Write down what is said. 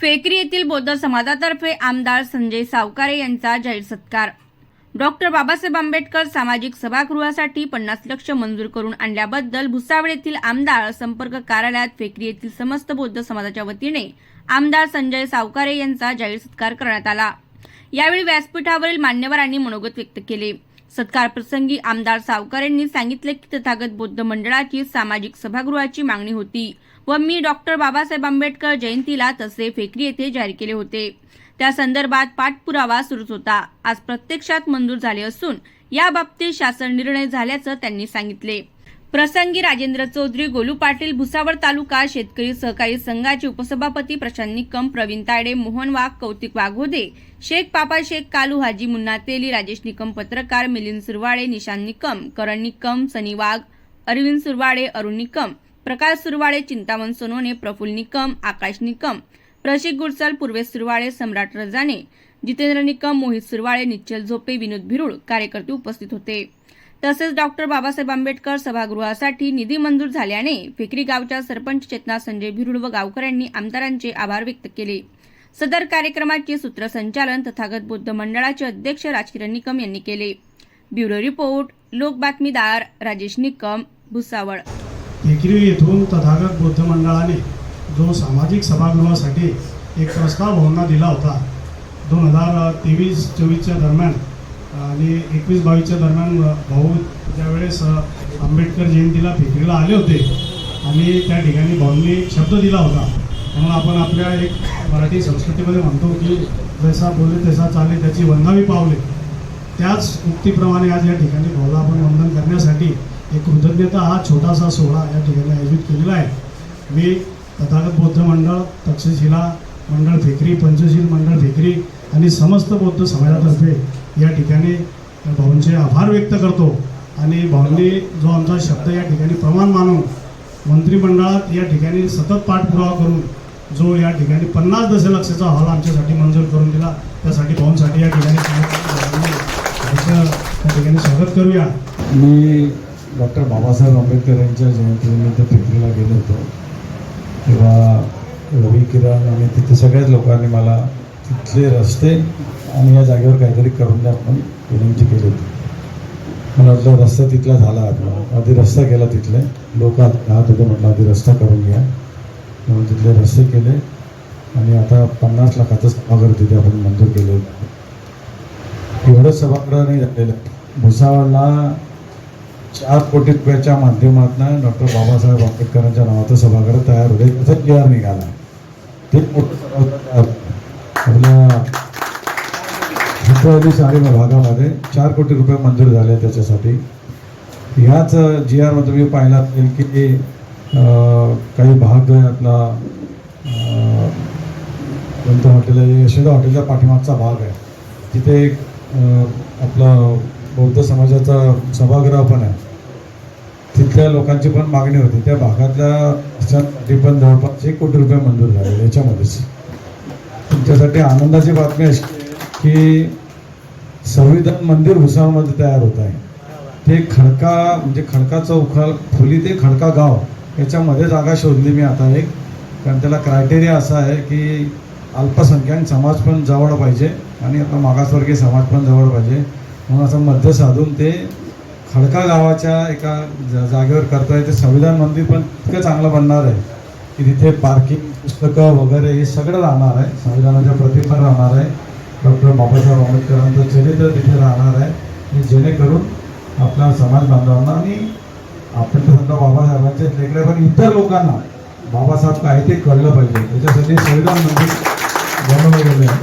फेकरी येथील बौद्ध समाजातर्फे आमदार संजय सावकारे यांचा जाहीर सत्कार. डॉक्टर बाबासाहेब आंबेडकर सामाजिक सभागृहासाठी पन्नास लक्ष मंजूर करून आणल्याबद्दल भुसावळ येथील आमदार संपर्क कार्यालयात फेकरी येथील समस्त बौद्ध समाजाच्या वतीने आमदार संजय सावकारे यांचा जाहीर सत्कार करण्यात आला. यावेळी व्यासपीठावरील मान्यवरांनी मनोगत व्यक्त केले. सत्कारप्रसंगी आमदार आमदार सावकारेंनी सांगितले की तथागत बौद्ध मंडळाची सामाजिक सभागृहाची मागणी होती व मी डॉक्टर बाबासाहेब आंबेडकर जयंतीला तसे फेकरी येथे जाहीर केले होते. त्या संदर्भात पाठपुरावा सुरूच होता. आज प्रत्यक्षात मंजूर झाले असून याबाबतीत शासन निर्णय झाल्याचं त्यांनी सांगितले. प्रसंगी राजेंद्र चौधरी गोलू पाटील भुसावळ तालुका शेतकरी सहकारी संघाचे उपसभापती प्रशांत निकम प्रवीण तायडे मोहन वाघ कौतिक वाघोदे शेख पापा शेख कालू हाजी मुन्ना तेली राजेश निकम पत्रकार मिलिंद सुरवाडे निशांत निकम करण निकम सनी वाघ अरविंद सुरवाडे अरुण निकम प्रकाश सुरवाडे चिंतामण सोनोने प्रफुल्ल निकम आकाश निकम प्रशिक गुडसल पूर्वेश सुरवाळे सम्राट रजाने जितेंद्र निकम मोहित सुरवाळे निश्चल झोपे विनोद भिरुड कार्यकर्ते उपस्थित होते. तसेच डॉक्टर बाबासाहेब आंबेडकर सभागृहासाठी निधी मंजूर झाल्याने फिकरी गावच्या सरपंच चेतना संजय भिरुड व गावकऱ्यांनी आमदारांचे आभार व्यक्त केले. सदर कार्यक्रमाचे सूत्रसंचालन तथागत बौद्ध मंडळाचे अध्यक्ष राजकिरण निकम यांनी केले. ब्युरो रिपोर्ट लोक बातमीदार राजेश निकम भुसावळ. फिकरी येथून तथागत बौद्ध मंडळाने जो सामाजिक सभागृहासाठी एक प्रस्ताव भावना दिला होता. दोन हजार तेवीस चोवीसच्या दरम्यान आणि एकवीस बावीसच्या दरम्यान भाऊ त्यावेळेस आंबेडकर जयंतीला फेकरीला आले होते. आणि त्या ठिकाणी भाऊंनी शब्द दिला होता. म्हणून आपण आपल्या एक मराठी संस्कृतीमध्ये म्हणतो की जैसा बोले तैसा चाले त्याची वंदावी पावले. त्याच उक्तीप्रमाणे आज या ठिकाणी भाऊला आपण वंदन करण्यासाठी एक कृतज्ञता हा छोटासा सोहळा या ठिकाणी आयोजित केलेला आहे. मी तथागत बौद्ध मंडळ तक्षशिला मंडळ फेकरी पंचशील मंडळ फेकरी आणि समस्त बौद्ध समाजातर्फे या ठिकाणी भाऊंचे आभार व्यक्त करतो. आणि भाऊंनी जो आमचा शब्द या ठिकाणी प्रमाण मानून मंत्रिमंडळात या ठिकाणी सतत पाठपुरावा करून जो या ठिकाणी पन्नास दशलक्षाचा हॉल आमच्यासाठी मंजूर करून दिला त्यासाठी भाऊंसाठी या ठिकाणी त्या ठिकाणी स्वागत करूया. मी डॉक्टर बाबासाहेब आंबेडकर यांच्या जयंतीनिमित्त फेकरीला गेलो होतो. तेव्हा रवी किरण आणि तिथे सगळ्याच लोकांनी मला तिथले रस्ते आणि या जागेवर काहीतरी करून द्या म्हणून विनंती केली होती. मला वाटलं रस्ता तिथला झाला आता आधी रस्ता केला तिथले. लोक राहत होते म्हटलं आधी रस्ता करून घ्या. म्हणून तिथले रस्ते केले. आणि आता पन्नास लाखाचं सभागृह तिथे आपण मंजूर केले. एवढं सभागृह नाही झालेलं. भुसावळला चार कोटी रुपयाच्या माध्यमातून डॉक्टर बाबासाहेब आंबेडकरांच्या नावाचं सभागृह तयार होते. त्याचा जी आर निघाला. ते मोठं सभागृह तयार आपल्या हिंदवादी सारी भागामध्ये चार कोटी रुपये मंजूर झाले त्याच्यासाठी. ह्याच जी आरमध्ये तुम्ही पाहिला असेल की काही भाग आहे आपला कोणतं हॉटेल आहे यशोदा हॉटेलच्या पाठीमागचा भाग आहे. तिथे एक आपला बौद्ध समाजाचा सभागृह पण आहे. तिथल्या लोकांची पण मागणी होती. त्या भागातल्या रस्त्यांसाठी पण जवळपास एक कोटी रुपये मंजूर झाले याच्यामध्येच. तुमच्यासाठी आनंदाची बातमी अशी आहे की संविधान मंदिर भुसावळमध्ये तयार होत आहे. ते खडका म्हणजे खडका चौक फुली ते खडका गाव याच्यामध्ये जागा शोधली मी आता एक. कारण त्याला क्रायटेरिया असा आहे की अल्पसंख्याक समाज पण जवळ पाहिजे आणि आपला मागासवर्गीय समाज पण जवळ पाहिजे. म्हणून असं मध्य साधून ते खडका गावाच्या एका ज- जागेवर करता ते संविधान मंदिर पण इतकं चांगलं बनणार आहे की तिथे पार्किंग पुस्तकं वगैरे हे सगळं राहणार आहे. संविधानाच्या प्रती पण राहणार आहे. डॉक्टर बाबासाहेब आंबेडकरांचं चरित्र तिथे राहणार आहे. की जेणेकरून आपल्या समाज बांधवांना आणि आपण तर समजा बाबासाहेबांचे लेकरे पण इतर लोकांना बाबासाहेब काय ते कळलं पाहिजे. त्याच्यासाठी संविधान मंदिर बनवलं गेलं आहे.